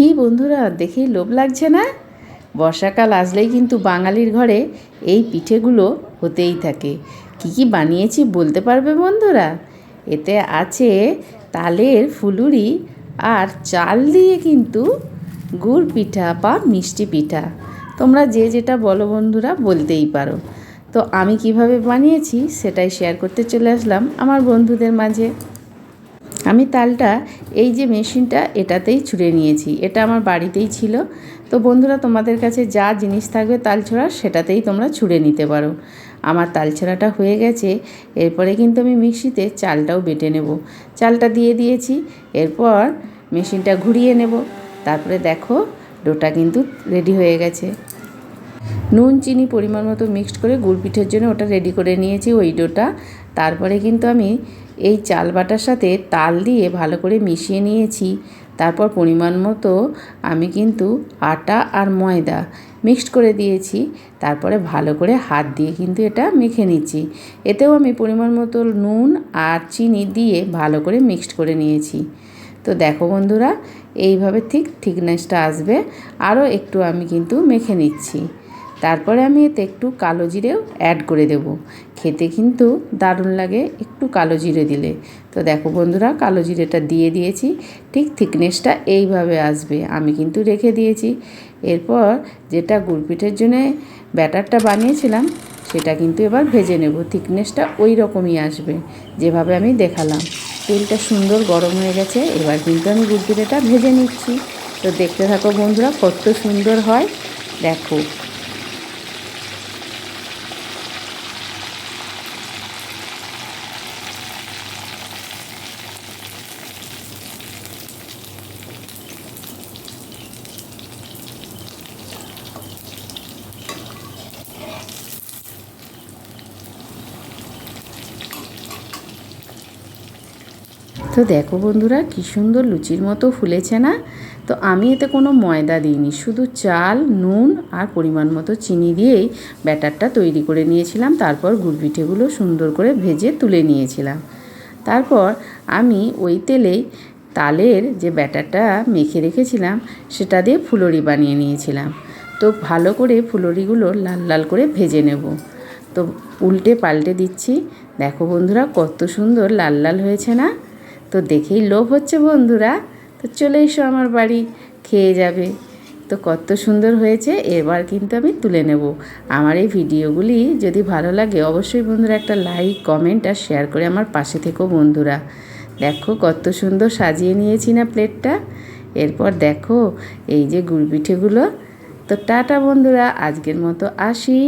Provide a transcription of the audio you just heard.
কি বন্ধুরা, দেখেই লোভ লাগছে না? বর্ষাকাল আসলেই কিন্তু বাঙালির ঘরে এই পিঠেগুলো হতেই থাকে। কি কি বানিয়েছি বলতে পারবে বন্ধুরা? এতে আছে তালের ফুলুরি আর চাল দিয়ে কিন্তু গুড় পিঠা বা মিষ্টি পিঠা। তোমরা যে যেটা বলো বন্ধুরা, বলতেই পারো। তো আমি কীভাবে বানিয়েছি সেটাই শেয়ার করতে চলে আসলাম আমার বন্ধুদের মাঝে। আমি তালটা এই যে মেশিনটা এটাতেই ছুঁড়ে নিয়েছি। এটা আমার বাড়িতেই ছিল। তো বন্ধুরা, তোমাদের কাছে যা জিনিস থাকবে তাল ছোড়া, সেটাতেই তোমরা ছুঁড়ে নিতে পারো। আমার তাল ছোড়াটা হয়ে গেছে। এরপরে কিন্তু আমি মিক্সিতে চালটাও বেটে নেব। চালটা দিয়ে দিয়েছি। এরপর মেশিনটা ঘুরিয়ে নেব। তারপরে দেখো, ডোটা কিন্তু রেডি হয়ে গেছে। নুন, চিনি পরিমাণ মতো মিক্সড করে গুড় পিঠের জন্য ওটা রেডি করে নিয়েছি ওই ডোটা। তারপরে কিন্তু আমি এই চাল বাটার সাথে তাল দিয়ে ভালো করে মিশিয়ে নিয়েছি। তারপর পরিমাণ মতো আমি কিন্তু আটা আর ময়দা মিক্সড করে দিয়েছি। তারপরে ভালো করে হাত দিয়ে কিন্তু এটা মেখে নিচ্ছি। এতেও আমি পরিমাণ মতো নুন আর চিনি দিয়ে ভালো করে মিক্সড করে নিয়েছি। তো দেখো বন্ধুরা, এইভাবে ঠিক থিকনেসটা আসবে। আরও একটু আমি কিন্তু মেখে নিচ্ছি। তারপরে আমি এতে একটু কালো জিরেও অ্যাড করে দেব। খেতে কিন্তু দারুণ লাগে একটু কালো জিরে দিলে। তো দেখো বন্ধুরা, কালো জিরেটা দিয়ে দিয়েছি। ঠিক থিকনেসটা এইভাবে আসবে, আমি কিন্তু রেখে দিয়েছি। এরপর যেটা গুড়পিঠের জন্য ব্যাটারটা বানিয়েছিলাম, সেটা কিন্তু এবার ভেজে নেব। থিকনেসটা ওই রকমই আসবে, যেভাবে আমি দেখালাম। তেলটা সুন্দর গরম হয়ে গেছে, এবার কিন্তু আমি গুড়পিঠেটা ভেজে নিচ্ছি। তো দেখতে থাকো বন্ধুরা, কত সুন্দর হয়। দেখো তো দেখো বন্ধুরা, কী সুন্দর লুচির মতো ফুলেছে না? তো আমি এতে কোনো ময়দা দিইনি, শুধু চাল, নুন আর পরিমাণ মতো চিনি দিয়েই ব্যাটারটা তৈরি করে নিয়েছিলাম। তারপর গুড় পিঠেগুলো সুন্দর করে ভেজে তুলে নিয়েছিলাম। তারপর আমি ওই তেলেই তালের যে ব্যাটারটা মেখে রেখেছিলাম, সেটা দিয়ে ফুলরি বানিয়ে নিয়েছিলাম। তো ভালো করে ফুলরিগুলো লাল লাল করে ভেজে নেব। তো উল্টে পাল্টে দিচ্ছি। দেখো বন্ধুরা, কত সুন্দর লাল লাল হয়েছে না? তো দেখেই লোভ হচ্ছে বন্ধুরা। তো চলে এসো আমার বাড়ি, খেয়ে যাবে। তো কত সুন্দর হয়েছে, এবার কিন্তু আমি তুলে নেব। আমার এই ভিডিওগুলি যদি ভালো লাগে, অবশ্যই বন্ধুরা একটা লাইক, কমেন্ট আর শেয়ার করে আমার পাশে থেকো বন্ধুরা। দেখো কত সুন্দর সাজিয়ে নিয়েছি না প্লেটটা। এরপর দেখো এই যে গুড় পিঠেগুলো। তো টাটা বন্ধুরা, আজকের মতো আসি।